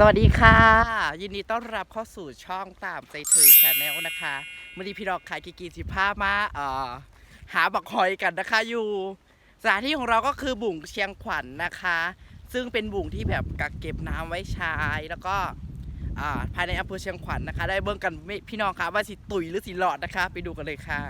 สวัสดีค่ะ ยินดีต้อนรับเข้าสู่ช่องตามใจเธอชาแนลนะคะมื่อนี้พี่ดอกขายกิกีสิผ้ามาเอ่อหาบักหอยกันนะคะอยู่สถานที่ของเราก็คือบุ่งเชียงขวัญนะคะ ซึ่งเป็นบุ่งที่แบบกักเก็บน้ำไว้ใช้แล้วก็อ่าภายในอำเภอเชียงขวัญนะคะ ได้เบิ่งกันไม่พี่น้องคะว่าสิตุยหรือสิหลอดนะคะ ไปดูกันเลยค่ะ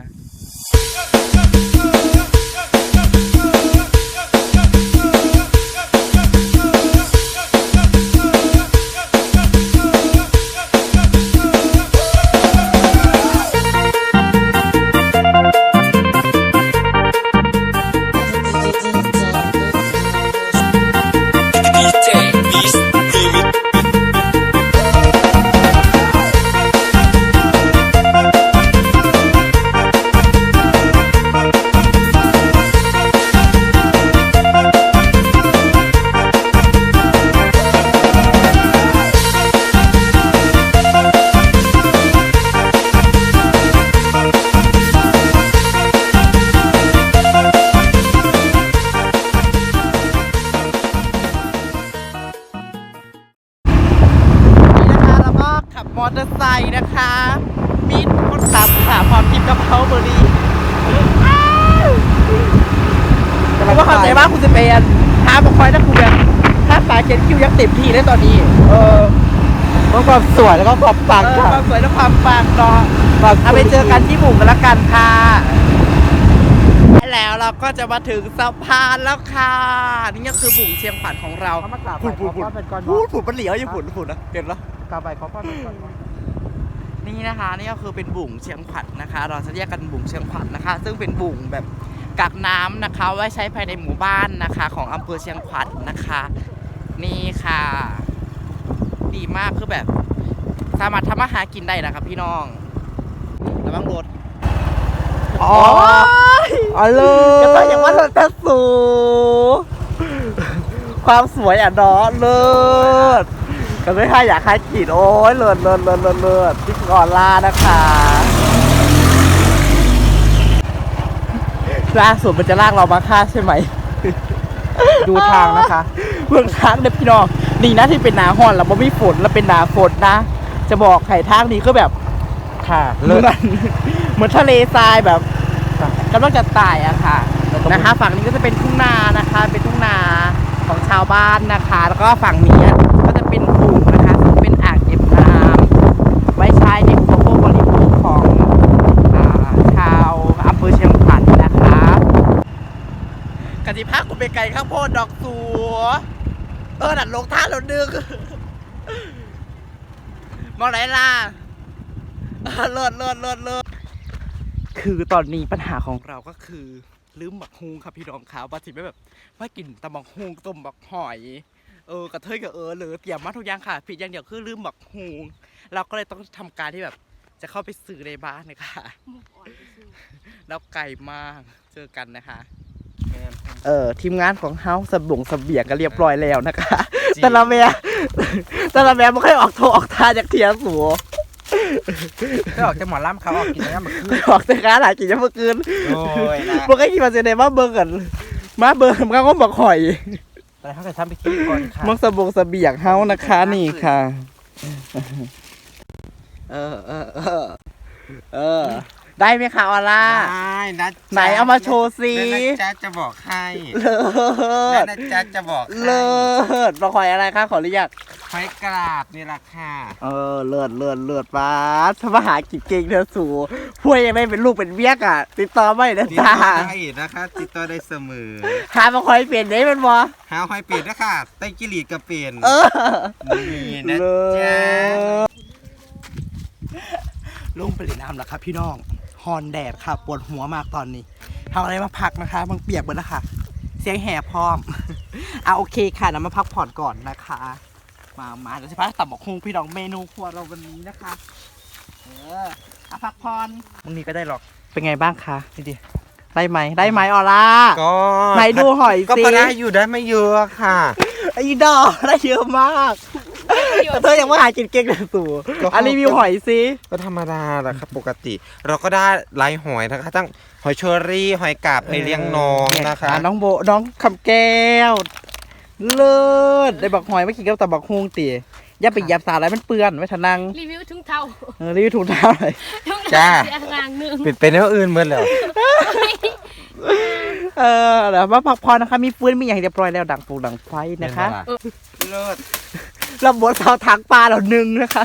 นคิวยังเต็มที่เลยตอนนี้ เออต้องความสวยแล้วก็ความปังเออค่ะความสวยและความปังเนาะความเอาไปเจอกันที่หมู่กันละกันค่ะแล้วเราก็จะมาถึงสะพานแล้วค่ะ นี่ก็คือบุ่งเชียงขวัญของเราเขามากราบผุดผุดผุดขอพรเป็นก้อนพูดผุดมันเหลียวอยู่ผุดผุดนะเห็นแล้วกราบไปขอพ่อเป็นก้อนนี่นะคะนี่ก็คือเป็นบุ่งเชียงขวัญนะคะ เราจะเรียกกันบุ่งเชียงขวัญนะคะ ซึ่งเป็นบุ่งแบบกักน้ำนะคะ ไว้ใช้ภายในหมู่บ้านนะคะ ของอำเภอเชียงขวัญนะคะ นี่ค่ะ ดีมากคือแบบ สามารถทำอาหารกินได้นะครับพี่น้องระวังรถอ๋ออ๋อเลยก็ต้องอย่างว่ารถกระสูความสวยอะเนาะเลิศก็ไม่ให้อยากให้กินโอ้ยเลิศเลิศเลิศเลิศเลิศพี่กอล่านะคะล่าสุดมันจะลากเรามาฆ่าใช่ไหม ดูทางนะคะ เมืองทางเนี่ยพี่น้องนี่นะที่เป็นหนาห่อนแล้วมันไม่ฝนแล้วเป็นหนาฝนนะ จะบอกไข่ทางนี้ก็แบบค่ะเหมืเลิอนศเหมือนทะเลทรายแบบกำลังจะตายอะค่ะนะคะ ฝั่งนี้ก็จะเป็นทุ่งนานะคะ เป็นทุ่งนาของชาวบ้านนะคะ แล้วก็ฝั่งนี้ก็จะเป็นกลุ่มนะคะซึ่งเป็นอ่างเก็บน้ำไว้ใช้ในอุปโภคบริโภคของอ่าชาวอำเภอเชียงขวัญนะคะกติภาคคุณไปไกลข้าวโพดดอกสัว เออดัดลงท่าเราดึงมองไหนล่ะเลิศเลิศเลิศเลิศคือตอนนี้ปัญหาของเราก็คือลืมบักฮุงครับพี่น้องครับว่าสิไม่แบบว่ากินตำบักฮุงต้มบักหอย เออกระเทยกับเออเลยเตรียมมาทุกอย่างค่ะผิดอย่างเดียวคือลืมบักฮุงเราก็เลยต้องทำการที่แบบจะเข้าไปซื้อในบ้านนะคะแล้วไกลมากเจอกันนะคะ เออทีมงานของเฮาสบงสเบียงกันเรียบร้อยแล้วนะคะจริงแต่ละแม่แต่ละแม่ไม่ค่อยออกโทรออกท่าจากเทียสูได้ออกจากหมอลำเขาออกกินแล้วมันคือออกแต่การหลายกินจะเมื่อคืนโอ้ยนะเมื่อกี้มาเจอในมาเบิ่งกันมาเบิ่งมันก็บอกหอยแต่เขาจะทำพิธีก่อนค่ะมังสบงสเบียงเฮานะคะนี่ค่ะ เออเออเออเออ ได้ไหมคะออล่า ได้นะไหนเอามาโชว์สิแล้วนะจ๊ะจะบอกให้เลิแล้วศนะจ๊ะจะบอกให้เลิศบอกหอยอะไรคะขออนุญาตไฟกราบนี่ราคาเออเลิศเลิศเลิศป้าดถ้ามาหากินเก่งเธอสูพวยยังไม่เป็นลูกเป็นเบี้ยกอะ ติดต่อไม่ได้ติดจ้าต่อได้นะคะติดต่อได้เสมอหามาคอยเปลี่ยนได้เป็นบ่หาหอยเปลี่ยนนะคะไต้กิริดก็เปลี่ยนเออ นี่นะเลิจ๊ะศลงไปเลยน้ำแล้วครับพี่น้อง ฮอนแดดค่ะ ปวดหัวมากตอนนี้ทำอะไรมาพักนะคะมันเปียกหมดแล้วค่ะ เสียงแห่พร้อมอะโอเคค่ะเรามาพักผ่อนก่อนนะคะ มามาเดี๋ยวจะพักตับบอกคงพี่น้องเมนูครัวเราวันนี้นะคะ เออเอาพักผ่อนมึงนี้ก็ได้หรอก เป็นไงบ้างคะนี่ดิได้ไหมได้ไหมออร่าก็ไหนดูหอยก็สิพอได้อยู่ได้ไม่เยอะค่ะไอ้ดอกได้เยอะมาก แต่เธอยังว่าหากินเก่งเลยสูก็อันรีวิวหอยสิก็ธรรมดาแหละครับปกติ เราก็ได้ไลายหอยนะคะทั้งหอยเชอรี่หอยกาบหอยเลี้ยงน้องนะคะอ่น้องโบน้องคำแก้ว เลิศได้บักหอยเมื่อกี้ก็แต่บักฮวงตีอย่าไปเหยียบสาอะไรมันเปื้อนไว้ทะนังรีวิวทุ่งเท่าเออรีวิวถุงเท้าเลยทุ่งจ้าเท่าเสียงางหนึ่งเป็นเป็นแนวอื่นเหมือนแล้วเออเดี๋ยวมาพักผ่อนนะคะ มีฟืนมีอย่างเรียบร้อยแล้วดังปูดังไฟนะคะเลิศ ระบบเสาถังปลาเหล่านึงนะคะ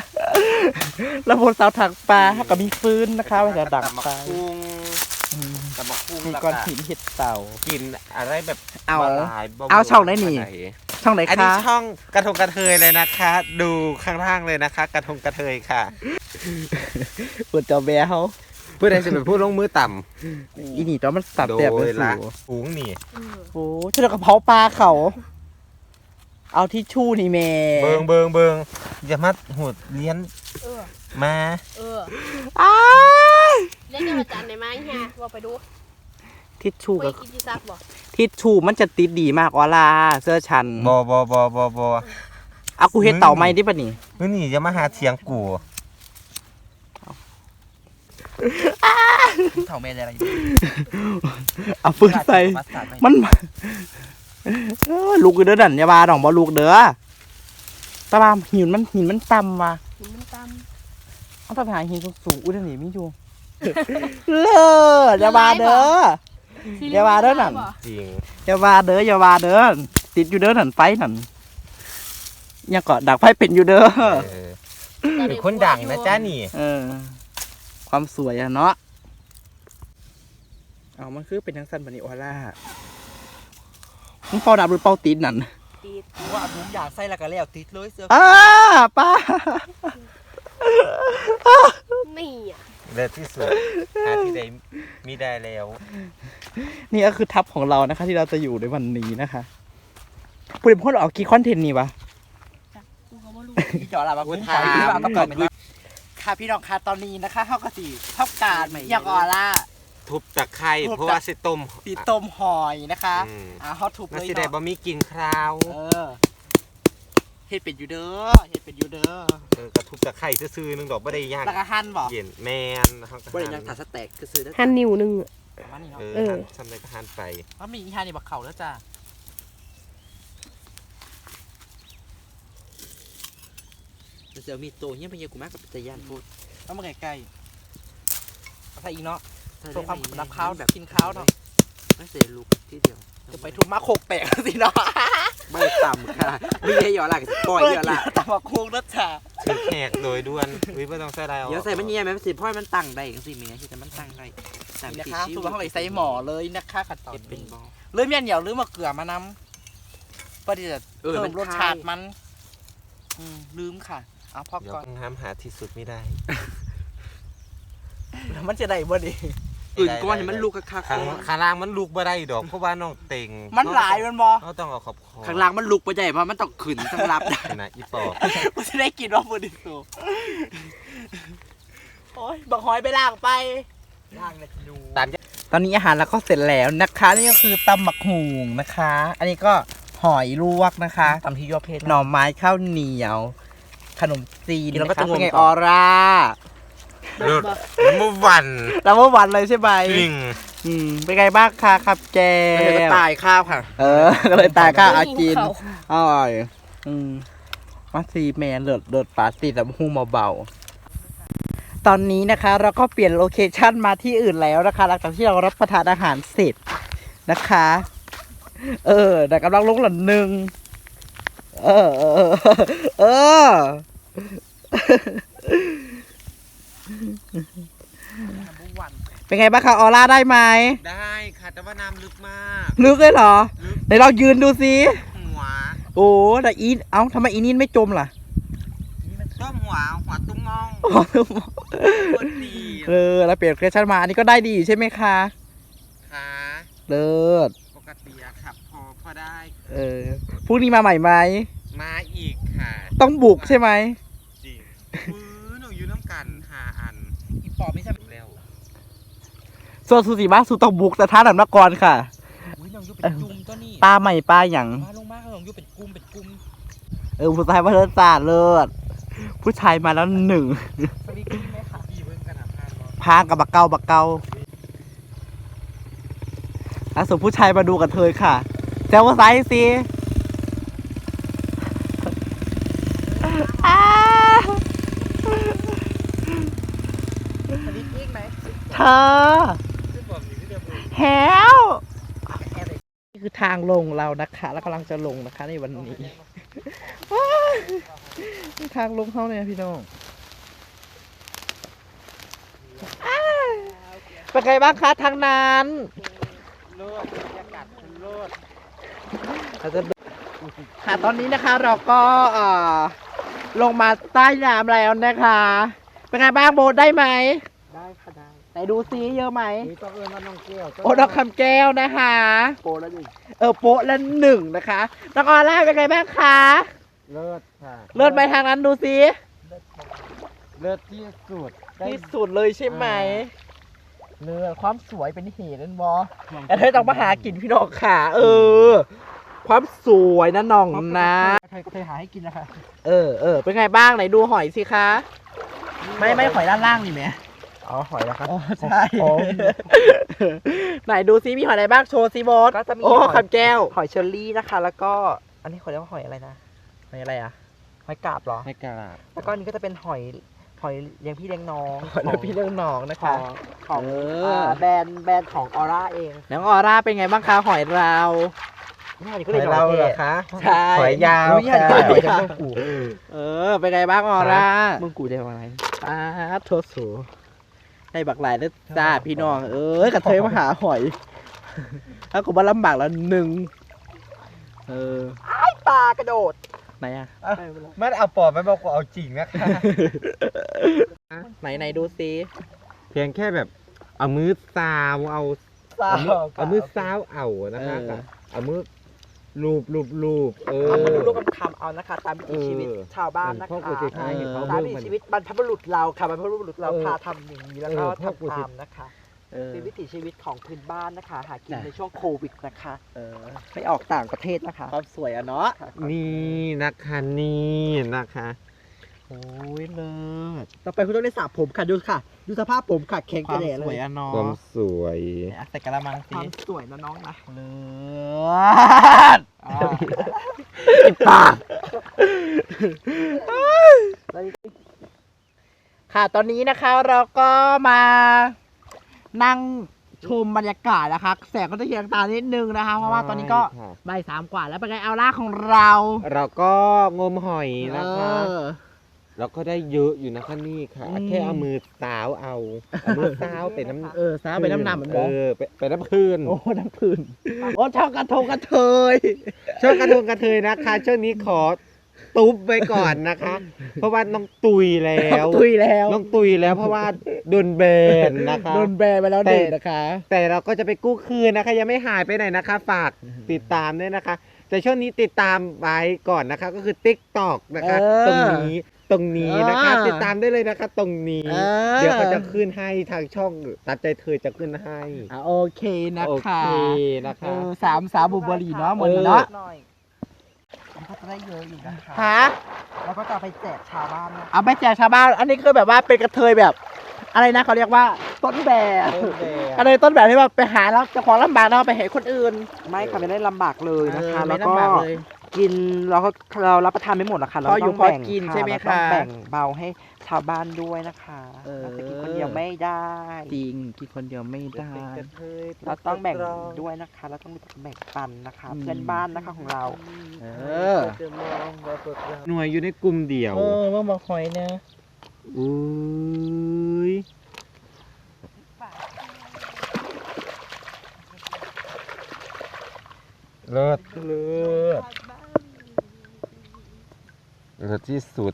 ระบบเสาถังปลาก็มีฟืนนะคะไว้จะดังไฟตำบักหุ่งตำบักหุ่งมีแล้วก้อนหินเห็ดเต่ากินอะไรแบบเอาบหลยบ่เอาช่องไหนนี่บ่ช่องไหนอันนี้คะช่องกระทงกระเทยเลยนะคะ ดูข้างล่างเลยนะคะ กระทงกระเทยค่ะเปิดจอแบร์เขาเพื่อให้จะเป็นผู้ลงมือต่อีนี่ตอนมันตัดำโดแตบยเลยละสูฝูงนี่เออโอ้ช่วยกระเพาะปลาเขา เอาทิชชู่นี่แม่เบิงเบิงเบิงอย่ามาหูดเลี้ยนเออ มาเออ อ้ายเล่นกันอาจารย์ในไม้ฮะว่าไปดูทิชชู่คุก็ยกินจีซักบอกทิชชู่มันจะติดดีมากออลาเสื้อชันบอบอบอบอบอเอากูเฮ็ดเต่าไหมดิปะนี่นี่นี่อย่ามาหาเสียงกูเท่าแม่อะไรเอาฟืนใส่มัสตาร์ดไปมัน เออลูกเด้อดันอย่าบาดองบ่ลูกเด้อตาบามหินมันหินมันต่ำว่ะหินมันตเอาตาไปหาหินสูงๆอุ้ยนั่นนี่ไม่อยู่เลิศอย่าบาเด้อำอย่าว่าเด้อนั่นจริงอย่าบาเด้ออย่าบาเด้อติดอยู่เด้อนั่นไฟนั่นยังก็ดักไฟเป็นอยู่เด้อเออเป็นคนดังนะจ้านี่เออ ความสวยอะเนาะเอามันคือเป็นทั้งสั้นบันนี้ออร่า มึงเป่าดับหรือเป่าติดนั่นตีดว่าผมอยากใส่และก็แล้วติดเลยเสื้ออ้าป้านี่อะเลิศที่สุดหาที่ใดมีได้แล้ว นี่ก็คือทัพของเรานะคะ ที่เราจะอยู่ในวันนี้นะคะพูดถึงพวกเราออกกี่คอนเทนต์นี่วะ กูก็ไม่รู้ที่จอละมาคุ้มถามที่ว่าต้องก่อนเป็นค่ะพี่น้องค่ะตอนนี้นะคะเข้ากระสีเท่าการอยากออร่า ทุบตะไคร้ทุบตะ เพราะว่าสิต้มตีต้มหอยนะคะอืมอ่าฮอตทุบน่าเลยสิได้บะเนาะมีกินคราวเออเฮ็ดเป็ดอยู่เด้อเฮ็ดเป็ดอยู่เด้อเออกระทุบตะไคร้ซื่อๆนึงดอกบ่ได้ยากแล้วก็หั่นบ่เย็นแมนนะครับบริยังถาสแต็กก็ซื้อได้หันนิ้วหนึ่งอะ ประมาณนี้เนาะเออเออ ทำอะไรก็ทานไปแล้วมีอีฮานี่บักเข่าแล้วจ้าเดี๋ยวมีโตเฮี้ยไปเยอะกูมากกับตะยานพูดแล้วมาใกล้ๆเอาใส่อีกเนาะ เพื่อความรับข้าวแบบกินข้าวเนาะ ไม่เสียลูกที่เดียวจะไปทุบมาโคกแตกสิเนาะไม่ต่ำค่ะมีให้หยอหลักปล่อยหยอหลักตามมาโคกนะจ้าถือแขกโดยด่วนวิไม่ต้องใส่อะไรเดี๋ยวใส่มันเยี่ยมไหมมันสิพ่อยมันตั้งได้กันสิเมียที่แต่มันตั้งได้สามนี่นะสี่คะชิ้สุดท้ายใส่หมอเลยนะคะขั้นตอนเก็บเป็นนี้บอลเริ่มยันเหนียวหรือมาเกลือมานำเพื่อที่จะเออเพิ่มัมนรสชาติมันอืมลืมค่ะเอาพอเดี๋ยวก่อนต้องห้ามหาที่สุดไม่ได้แล้วมันจะได้บ่ดี อื่นก้อนเนี่ยมันลูกคักข้างข้างล่างมันลูกบ่ได้ดอกเพราะว่าน้องเต็งมันหลายมันบ่เราต้องเอาขอบคอข้างล่างมันลุกไปใหญ่เพราะมันต้องขึ้นต้องรับได้นะอีปอบมันจะได้กินว่าบ่ดีสูโอ้ยบักหอยไปลากไปล่างเลยดูตามตอนนี้อาหารเราก็เสร็จแล้วนะคะ นี่ก็คือตำบักหูงนะคะ อันนี้ก็หอยลวกนะคะทำที่ยอดเพชรหน่อไม้ข้าวเหนียว ขนมจีนกินแล้วก็นะคะต้องงมเป็นไงก่ออนอร่า เลิศน้ำวันแล้วเมื่อวันเลยใช่ไหมลิงอืมเป็นไงบ้างคะครับแกแล้วก็ตายข้าวค่ะ เออ ก็เลยตายข้าวอากินเขาอร่อยอืมมาซีแมนเลิศเลิศปาสีแต่หูเบาๆตอนนี้นะคะ เราก็เปลี่ยนโลเคชั่นมาที่อื่นแล้วนะคะ หลังจากที่เรารับประทานอาหารเสร็จนะคะ เออแต่กำลังลงหลันหนึ่งเออ เออ เออ เป็นไงบ้างคะออร่าได้ไหมได้ค่ะแต่ว่าน้ำลึกมากลึกเลยเหรอไหนเรายืนดูสิหัวโอ้แต่อีนเอ้าทำไมอีนินไม่จมล่ะต้มหัวหัวตุ้งมองคนดีเออแล้วเปลี่ยนเครชั่นมาอันนี้ก็ได้ดีใช่ไหมคะค่ะเลิศปกติอะครับพอพอได้ เออพรุ่งนี้มาใหม่ไหมมาอีกค่ะ ต้องบุกใช่ไหมจริงมือหนูอยู่น้ำกันหาอันอี ปอบไม่ใช่แล้วส่วนสุสีมาสุต้องบุกแต่ท้าหนังนกรค่ะ อุ้ยน้องยูเป็นจุ่มตัวนี้ปลาใหม่ปลาหยังมาลงมาน้องยูเป็นกุมเป็นกุมเออผู้ชายมาเลิศศาสตร์เลิศผู้ชายมาแล้วหนึ่งสวัสดีไหมคะพี่เพิ่งกันอะพานเนาะพางกับบักเกาบักเกาแล้วส่วนผู้ชายมาดูกันเธยค่ะแซวว่าไซส์สิ อ่า อแฮวนี่คือทางลงเรานะคะ แล้วกำลังจะลงนะคะในวันนี้ว้ายนี่ทางลงเขาเนี่ยพี่น้องอ้ายเป็นไงบ้างคะทางนั้นเลิศบรรยากาศมันเลิศเราจะค่ะตอนนี้นะคะเราก็เอ่อลงมาใต้น้ำแล้วนะคะ เป็นไงบ้างโบทได้ไหม ได้ค่ะได้ ไหนดูซิเยอะไหมนี่ต้องเอิญว่าน้องแก้วโอ้ดอกคำแก้วนะคะ โปรแล้วดิเออโป๊ะละหนึ่งนะคะน้องออร่าเป็นไงบ้างคะเลิศค่ะเลื่อนไปทางนั้นดูซิเลิศที่สุดได้ที่สุดเลยใช่ไหมอ่เลือความสวยเป็นเหตุนั่นบอแต่เธอต้องมาหากินพี่น้องค่ะ เออ ความสวยนะน้องนะเคยเคยหาให้กินนะคะเออเออเป็นไงบ้างไหนดูหอยสิคะ ไม่ไม่หอยด้านล่างนี่แหม อ๋อหอยแล้วครับ อ๋อใช่อ๋อ ไหนดูซิมีหอยอะไรบ้างโชว์ซิบอสก็จะมีโอ้หอย คำแก้ว หอยเชอรี่นะคะ แล้วก็อันนี้เขาเรียกว่าหอยอะไรนะหอยอะไรอะหอยกาบเหรอให้กระลาดแล้วก็อันนี้ก็จะเป็นหอยหอยเลี้ยงพี่เลี้ยงน้องหอยแล้วพี่เรื่องน้องนะขอคะ งของเอออ่าแบรนด์แบรนด์ของออร่าเองน้องออร่าเป็นไงบ้างคะหอยเรา นี่อันนี้ก็เลยเราเหรอคะใช่หอยยาวอุ๊ยค่ะหอยหอยยายาววกูเออ เป็นไงบ้างออร่ามึงกูได้อะไรป้าดโทษสู ได้บักหลายแล้วจ้าพี่น้อง เอ้ยกระเทยมาหาหอยถ้ากูมาลำบากแล้วหนึ่งเออปลากระโดดไหนอะมันเอาปอบไม่บอกว่าเอาจริงนะคะไหนไหนดูซิเพียงแค่แบบเอามือซาวเอาเอามือเอามือซาวเอานะคะกับเอามือ ลูบลูบลูบเออ เอามาดูลูกคำๆเอานะคะ ตามวิถีชีวิตเออชาวบ้านนะพวกคะกูจะคล้ายๆเห็นเขาตามเบิ่งวิถีมันชีวิตบรรพบุรุษเราค่ะบรรพบุรุษเราเออพาทำอย่างนี้แล้วก็เออพวกกูทำสิ ตามนะคะ เออ เป็นวิถีชีวิตของพื้นบ้านนะคะ หากินจ้ะ ในช่วงโควิดนะคะ เออไม่ออกต่างประเทศนะคะความสวยอะเนาะ นี่นะคะนี่นะคะ โอ้ยเลิศต่อไปคุณต้องได้สระผมค่ะดูค่ะ ดูสภาพผมค่ะแข็งควากมระเดะสเลวยยอะเนาะความสวยไหนอะใส่กระมังคสิวามสวยนะน้องนะเลิศอ่า ติดปากแล้วนี่ค่ะตอนนี้นะคะเราก็มานั่งชมบรรยากาศนะคะ แสงก็จะเยียงตานิดนึงนะคะ เพราะว่าตอนนี้ก็ใช่ค่ะ บ่ายสามกว่าแล้วเป็นไงเอาล่าของเราเราก็งมหอยนะคะเอ อเราก็ได้เยอะอยู่นะคะนี่ค่ะ อืม แค่เอามือสาวเอาเอามือสาวเป็นน้ำเออซาไปน้ำหนำเหมือนเอบอกอไปไปน้ำพื้นโอ้น้ำพื้นโอ้ชอบกระทงกระเทย ช่วงกระทงกระเทยนะคะช่วงนี้ขอตุ๊บไว้ก่อนนะคะ เพราะว่าน้องตุยแล้วตุยแล้วน้องตุยแล้วเพราะว่าโดนแบนนะคะ โดนแบนไปแล้วแต่เด็กนะคะ แต่เราก็จะไปกู้คืนนะคะ ยังไม่หายไปไหนนะคะ ฝากติดตามด้วยนะคะ แต่ช่วงนี้ติดตามไว้ก่อนนะคะ ก็คือ t ิ k t o k นะคะ เออ ตรงนี้ ตรงนี้นะคะเออติดตามได้เลยนะคะ ตรงนี้ เออ เดี๋ยวเขาจะขึ้นให้ทางช่องตัดใจเธอจะขึ้นให้อะโอเคนะโอคะเคนะเอคะอสามสาวบุบรีเนาะหมดนี้เนาะหน่อยมันก็จะได้เยอะอยู่นะคะฮะแล้วก็จะเอาไปแจกชาวบ้านนะเอาไปแจกชาวบ้าน อันนี้คือแบบว่าเป็นกระเทยแบบ อะไรนะเขาเรียกว่าต้นแบบต้นแบบ กระเทยต้นแบบที่แบบไปหาแล้วเจะของลำบากแล้วเอาไปให้คนอื่นไม่ค่ะไม่ได้ลำบากเลยนะคะ เออแล้วไม่ก็ลำบากเลย กินเราก็เรารับประทานไม่หมดหรอกค่ะเราพออยู่ต้องแบ่งพอกินใช่ไหมเราต้องคะแบ่งเบาให้ชาวบ้านด้วยนะคะเออ เราจะกินคนเดียวไม่ได้จริงกินคนเดียวไม่ได้เป็นกระเทยเราต้องแบ่งด้วยนะคะ เราต้องแบ่งปันนะคะ อืม เพื่อนบ้านนะคะของเรา เออหน่วยอยู่ในกลุ่มเดียวเออมาบอกหอยนะอุ้ยเลิศเลิศ เลิศที่สุด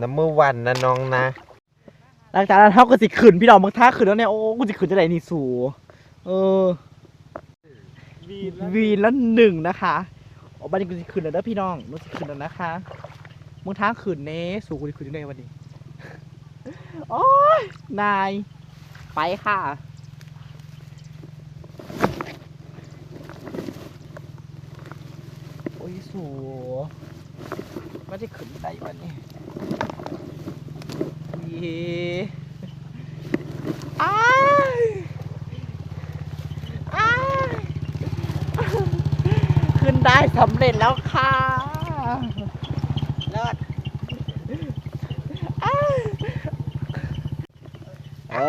น้ำเมื่อวันนะน้องนะ หลังจากนั้นเขาก็สิขืนพี่น้องบางท่าขืนแล้วเนี่ยโอ้กูสิขืนจะไหนนี่สูเออวีนละหนึ่งนะคะโอ้บันนี้กูสิขืนแล้วเด้อพี่น้องมึงสิขืนแล้วนะคะมึงท้าขืนเน่สูกูสิขืนยังไงวันนี้โอ้ยนายไปค่ะ โหไม่ได้ขึ้นใจวันนี้วีอ้าอ้ขึ้นได้สำเร็จแล้วค่ะเลิศเออเออ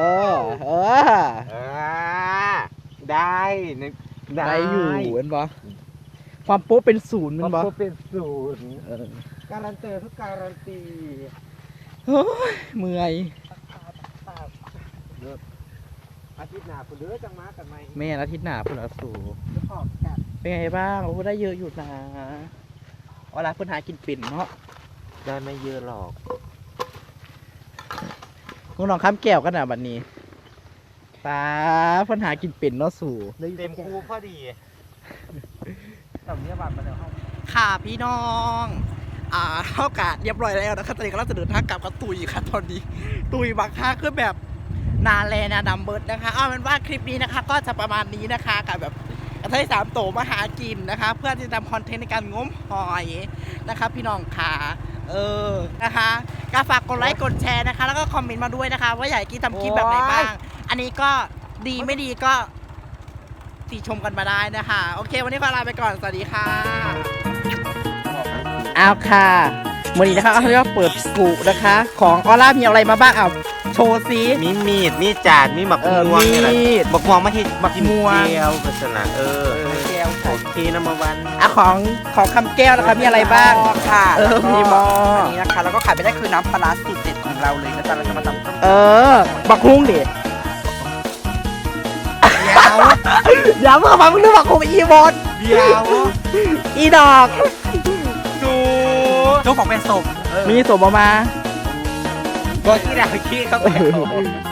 ได้ ได้อยู่เห็นปะ ความโป๊ะเป็นศูนย์มัแมันนปะก็เป็นศูนย์เออการันตีทุกการันตีเฮ้ยเมื่อย อาทิตย์หน้าคุณเลือจังมากันไหมแม่อาทิตย์หน้าพุ่นเอาสู่จะขอบกันเป็นไงบ้างโอ้ได้เยอะอยู่นะเวลาเพิ่นหากินปิ่นเนาะได้ไม่เยอะหรอกน้องน้องข้ามแก้วกันนะบัดนี้ป้าเพิ่นหากินปิ่นเนาะสู่ เต็มคูพอดี แต่เนี้ยบัตรมาแล้วห้องค่ะพี่น้อง อ่าเท่ากับเรียบร้อยแล้วนะคะตอนนี้ก็เราจะเดินทางกลับกับตุยค่ะตอนนี้ ตุยบางค่าคือแบบนาแลนาดำเบิร์ดนะคะเอาเป็นว่าคลิปนี้นะคะ ก็จะประมาณนี้นะคะกับแบบกระเทยสามโตมาหากินนะคะ เพื่อที่จะทำคอนเทนต์ในการง้มหอยนะคะ พี่น้องค่ะเออนะคะก็ฝากกดไลค์กดแชร์นะคะ แล้วก็คอมเมนต์มาด้วยนะคะ ว่าอยากให้กิ๊ทำคลิปแบบไหนบ้าง อันนี้ก็ดีไม่ดีก็ ติชมกันมาได้นะคะ โอเค วันนี้ขอลาไปก่อน สวัสดีค่ะเอาค่ะวันนี้นะคะเขาเรียกว่าเปิดกุนะคะ ของออร่ามีอะไรมาบ้างเอาโชว์ซิ มีมีด มีจาน มีหมักเออม่วงนี่แหละมีดหมักม่วงไม่ใช่หมักม่วง เจียวพัฒนาเออแก้วโอเคนะมาวัน อะของของคำแก้วนะคะมีอะไรบ้าง ค่ะเออมีหม้อ อันนี้นะคะ แล้วก็ขายไม่ได้คือน้ำปลาร้าสูตรเด็ดของเราเลยนะจ๊ะเราจะมาทำต้มเออบักฮุ้งดิ อย่าเพิ่งมามึงนึกบักฮุ้งอีบอลเดียวอีดอก ดูโจ๊กของเป็นศพเออมีสมออกมา ก็ที่ดาวขี้เขาไป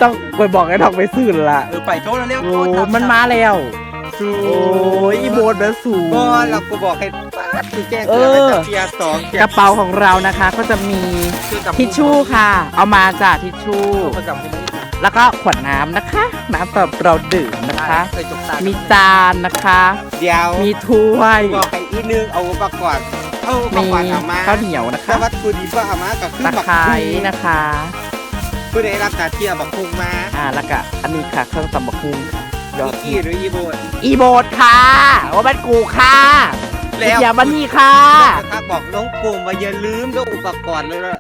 ต้องไปบอกไอ้ดอกไปซื้อละเออไปโจ๊กแล้วเรียกโอ้โจ๊กมันมาแล้วดูโอ้ยอีโบนแบบสูงบอลเราก็บอกให้ป้าดคือแจ้งเอเตือนอไว้จากเทียร์สองเทียกร์ระเป๋าของเรานะคะก็จะมีคือกับทิชชู่ค่ะ เอามาจากทิชชู่ ประจำที่ไม่ได้ แล้วก็ขวดน้ำนะคะ น้ำสำหรับเราดื่มนะคะ เคยจกตามีจานนะคะ เดียวมีถ้วย บอกให้อีนึงเอาอุปกรณ์เอาอุปมีกรณ์เอามาข้าวเหนียวนะถ้าคะวัตถุดิบว่าเอามาก็คือตะหมักไคร้พุงนะคะ ผู้ใดรับหน้าที่เอาบักพุงมาอ่าแล้วก็อันนี้ค่ะเครื่องตำบักหุ่งค่ะยออีดกี้หรืออีโบนอีโบดค่ะว่าเป็นกูค่ะแล้วอย่ามานี่ค่ะ ถ้าบอกน้องกลุ่มว่าอย่าลืมเรื่องอุปกรณ์เลย